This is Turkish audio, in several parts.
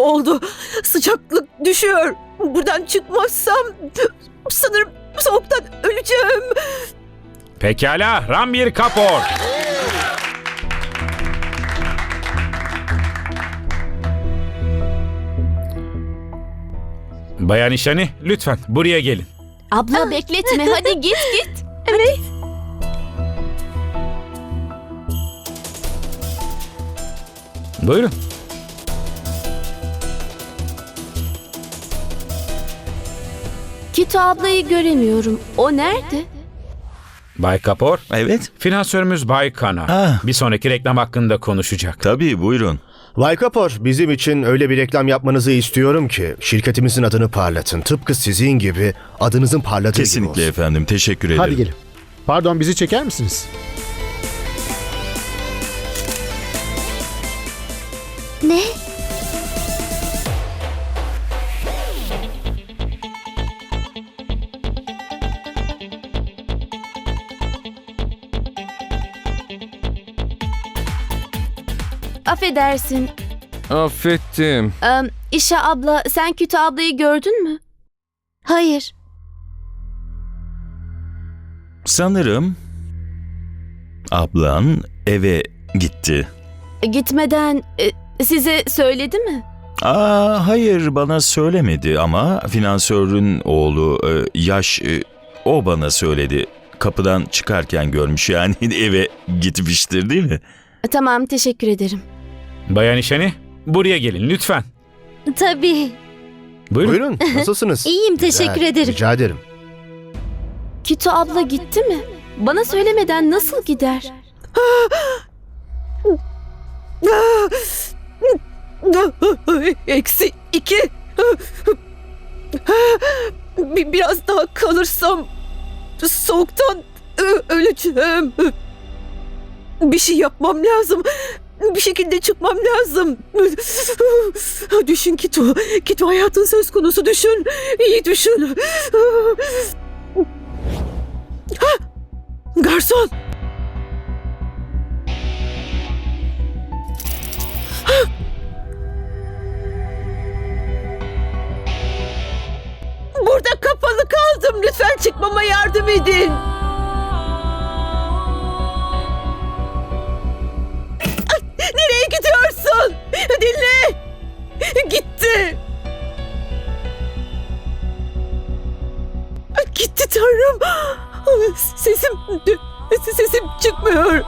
oldu. Sıcaklık düşüyor. Buradan çıkmazsam sanırım soğuktan öleceğim. Pekala, Rambir Kapoor. Bayan İşani, lütfen buraya gelin. Abla bekletme hadi git git. Evet. Buyurun. Kito ablayı göremiyorum. O nerede? Bay Kapoor, Evet. finansörümüz Bay Kana. Ah. Bir sonraki reklam hakkında konuşacak. Tabii buyurun. Bay Kapor, bizim için öyle bir reklam yapmanızı istiyorum ki şirketimizin adını parlatın. Tıpkı sizin gibi adınızın parladığı gibi Kesinlikle olsun. efendim. Teşekkür ederim. Hadi gelin. Pardon bizi çeker misiniz? Ne? Affedersin. Affettim. Ee, İşe abla sen Kütü ablayı gördün mü? Hayır. Sanırım ablan eve gitti. Gitmeden e, size söyledi mi? Aa hayır bana söylemedi ama finansörün oğlu e, yaş e, o bana söyledi. Kapıdan çıkarken görmüş yani eve gitmiştir değil mi? Tamam teşekkür ederim. Bayan İşani, buraya gelin lütfen. Tabii. Buyurun. Buyurun, nasılsınız? İyiyim, teşekkür Güzel, ederim. Rica ederim. Kütü abla gitti mi? Bana söylemeden nasıl gider? Eksi iki. Bir, biraz daha kalırsam soğuktan ö- öleceğim. Bir şey yapmam lazım. Bir şekilde çıkmam lazım. Düşün Kito. Kito hayatın söz konusu düşün. İyi düşün. Garson. Burada kapalı kaldım. Lütfen çıkmama yardım edin. Sesim, çıkmıyor.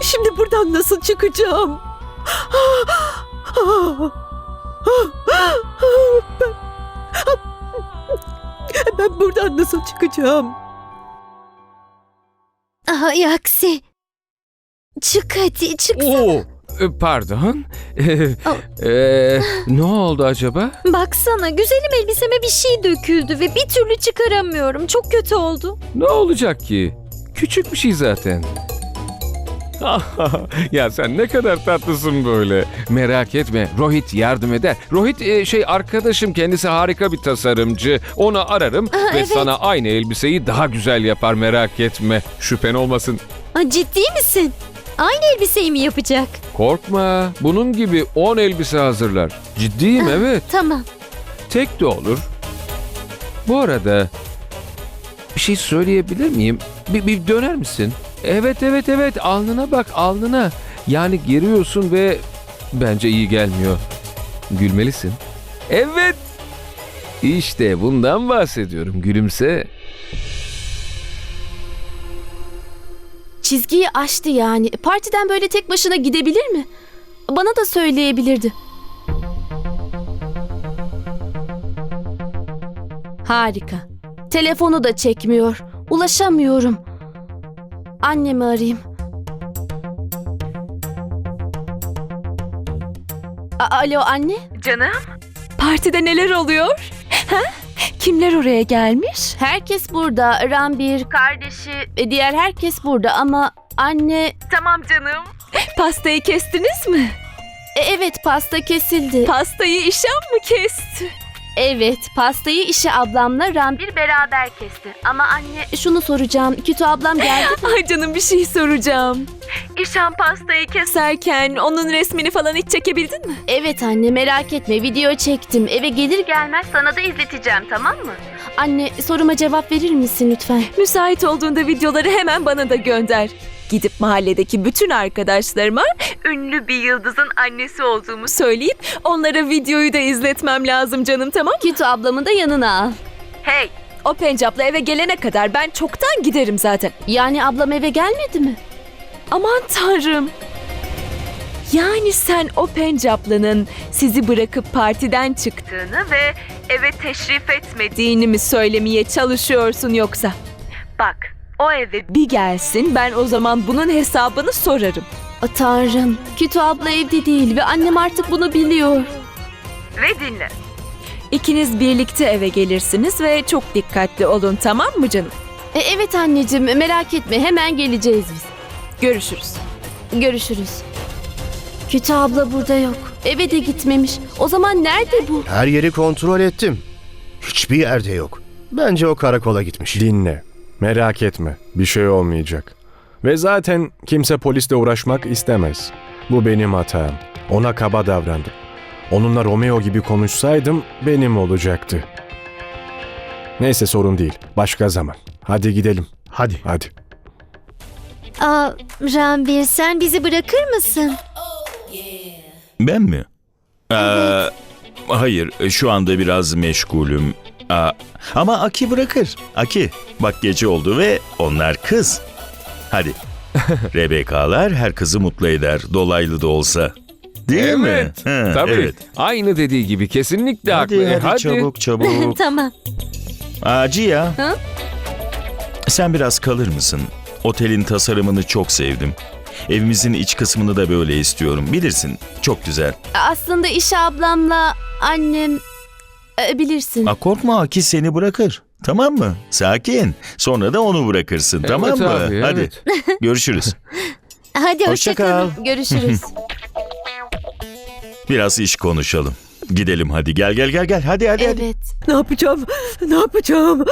Şimdi buradan nasıl çıkacağım? Ben, ben buradan nasıl çıkacağım? Aksi. Çık hadi çık. Oo, pardon. Ee, ne oldu acaba? Baksana güzelim elbiseme bir şey döküldü ve bir türlü çıkaramıyorum. Çok kötü oldu. Ne olacak ki? Küçük bir şey zaten. ya sen ne kadar tatlısın böyle. Merak etme Rohit yardım eder. Rohit e, şey arkadaşım kendisi harika bir tasarımcı. Onu ararım ve evet. sana aynı elbiseyi daha güzel yapar merak etme. Şüphen olmasın. Aa, ciddi misin? Aynı elbiseyi mi yapacak? Korkma. Bunun gibi 10 elbise hazırlar. Ciddiyim evet. Tamam. Tek de olur. Bu arada bir şey söyleyebilir miyim? Bir, bir döner misin? Evet evet evet alnına bak alnına. Yani giriyorsun ve bence iyi gelmiyor. Gülmelisin. Evet. İşte bundan bahsediyorum. Gülümse. Çizgiyi aştı yani. Partiden böyle tek başına gidebilir mi? Bana da söyleyebilirdi. Harika. Telefonu da çekmiyor. Ulaşamıyorum. Annemi arayayım. A- Alo anne? Canım, partide neler oluyor? Ha? Kimler oraya gelmiş? Herkes burada. Rambir, kardeşi ve diğer herkes burada ama anne... Tamam canım. Pastayı kestiniz mi? E, evet pasta kesildi. Pastayı işem mi kesti? Evet, pastayı işe ablamla Rambir beraber kesti. Ama anne şunu soracağım. Kütü ablam geldi mi? Ay canım bir şey soracağım. İşan pastayı keserken onun resmini falan hiç çekebildin mi? Evet anne merak etme video çektim. Eve gelir gelmez sana da izleteceğim tamam mı? Anne soruma cevap verir misin lütfen? Müsait olduğunda videoları hemen bana da gönder. Gidip mahalledeki bütün arkadaşlarıma ünlü bir yıldızın annesi olduğumu söyleyip onlara videoyu da izletmem lazım canım tamam mı? Kütü ablamı da yanına al. Hey! O pencapla eve gelene kadar ben çoktan giderim zaten. Yani ablam eve gelmedi mi? Aman tanrım. Yani sen o pencaplının sizi bırakıp partiden çıktığını ve eve teşrif etmediğini mi söylemeye çalışıyorsun yoksa? O eve bir gelsin ben o zaman bunun hesabını sorarım. Tanrım. Kütü abla evde değil ve annem artık bunu biliyor. Ve dinle. İkiniz birlikte eve gelirsiniz ve çok dikkatli olun tamam mı canım? E, evet anneciğim merak etme hemen geleceğiz biz. Görüşürüz. Görüşürüz. Kütü abla burada yok. Eve de gitmemiş. O zaman nerede bu? Her yeri kontrol ettim. Hiçbir yerde yok. Bence o karakola gitmiş. Dinle. Merak etme. Bir şey olmayacak. Ve zaten kimse polisle uğraşmak istemez. Bu benim hatam. Ona kaba davrandım. Onunla Romeo gibi konuşsaydım benim olacaktı. Neyse sorun değil. Başka zaman. Hadi gidelim. Hadi. Hadi. Aa, Ranbir sen bizi bırakır mısın? Ben mi? Ee, hayır, şu anda biraz meşgulüm. Aa, ama Aki bırakır. Aki, bak gece oldu ve onlar kız. Hadi. Rebekalar her kızı mutlu eder, dolaylı da olsa. Değil mi? Evet. Ha, Tabii. Evet. Aynı dediği gibi kesinlikle Hadi, haklı. hadi, çabuk çabuk. tamam. Acı ya. Hı? Sen biraz kalır mısın? Otelin tasarımını çok sevdim. Evimizin iç kısmını da böyle istiyorum. Bilirsin, çok güzel. Aslında iş ablamla annem e, bilirsin. Ha, korkma Aki seni bırakır. Tamam mı? Sakin. Sonra da onu bırakırsın. Evet tamam mı? abi, Hadi. evet. Görüşürüz. Hadi Hoşça hoşça kal. kalın. Görüşürüz. Biraz iş konuşalım. Gidelim hadi. Gel gel gel gel. Hadi hadi hadi. evet. Ne yapacağım? Ne yapacağım?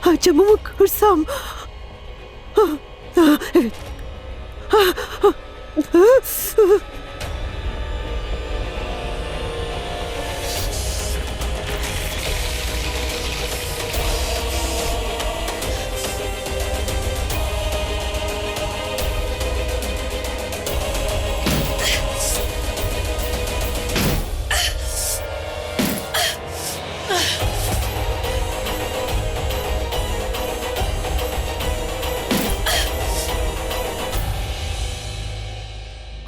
Ha, camımı kırsam. Ha, ha, evet. Ha, ha, ha.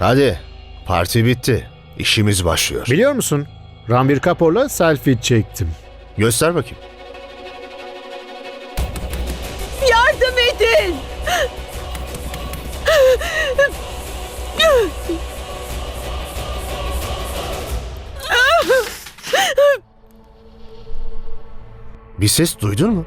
Hadi. Parti bitti. İşimiz başlıyor. Biliyor musun? Ranbir Kapoor'la selfie çektim. Göster bakayım. Yardım edin. Bir ses duydun mu?